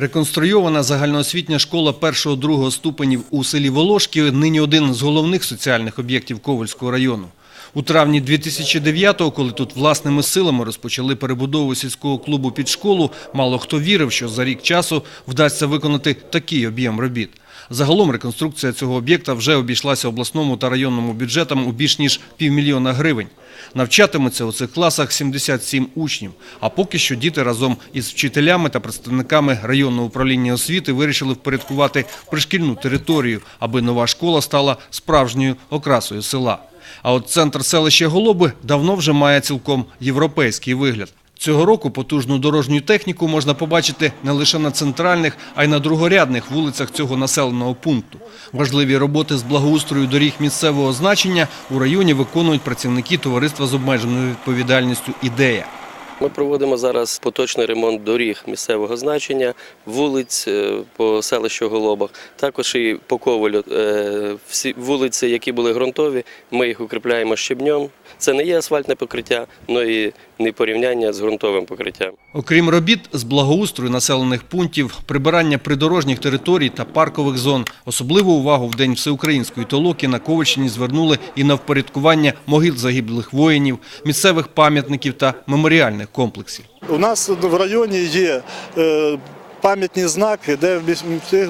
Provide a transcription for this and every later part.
Реконструйована загальноосвітня школа першого-другого ступенів у селі Волошки нині один з головних соціальних об'єктів Ковальського району. У травні 2009-го, коли тут власними силами розпочали перебудову сільського клубу під школу, мало хто вірив, що за рік часу вдасться виконати такий об'єм робіт. Загалом реконструкція цього об'єкта вже обійшлася обласному та районному бюджетам у більш ніж півмільйона гривень. Навчатиметься у цих класах 77 учнів. А поки що діти разом із вчителями та представниками районного управління освіти вирішили впорядкувати пришкільну територію, аби нова школа стала справжньою окрасою села. А от центр селища Голоби давно вже має цілком європейський вигляд. Цього року потужну дорожню техніку можна побачити не лише на центральних, а й на другорядних вулицях цього населеного пункту. Важливі роботи з благоустрою доріг місцевого значення у районі виконують працівники товариства з обмеженою відповідальністю «Ідея». Ми проводимо зараз поточний ремонт доріг місцевого значення, вулиць е, по селищу Голобах, також і по Ковалю. Е, Всі вулиці, які були ґрунтові, ми їх укріпляємо щебнем. Це не є асфальтне покриття, але і не порівняння з ґрунтовим покриттям. Окрім робіт з благоустрою населених пунктів, прибирання придорожніх територій та паркових зон, особливу увагу в День всеукраїнської толоки на Ковальщині звернули і на впорядкування могил загиблих воїнів, місцевих пам'ятників та меморіальних комплексів. У нас в районі є е, пам'ятні знаки, де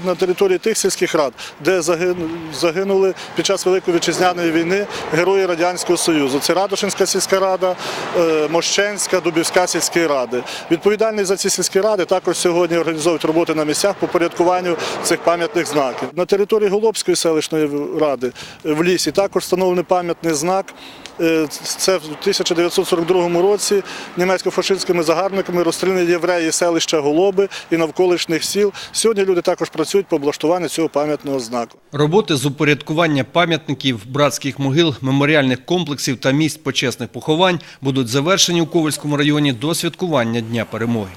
на території тих сільських рад, де загину- загинули під час Великої вітчизняної війни герої Радянського Союзу. Це Радошинська сільська рада, е, Мощенська, Дубівська сільські ради. Відповідальні за ці сільські ради також сьогодні організовують роботи на місцях по порядкуванню цих пам'ятних знаків. На території Голобської селищної ради е, в лісі також встановлений пам'ятний знак. Е, Це в 1942 році німецько-фашистськими загарбниками розстріляні євреї селища Голоби і навколишніх сіл. Сьогодні люди також працюють по облаштуванню цього пам'ятного знаку. Роботи з упорядкування пам'ятників, братських могил, меморіальних комплексів та місць почесних поховань будуть завершені у Ковальському районі до святкування Дня перемоги.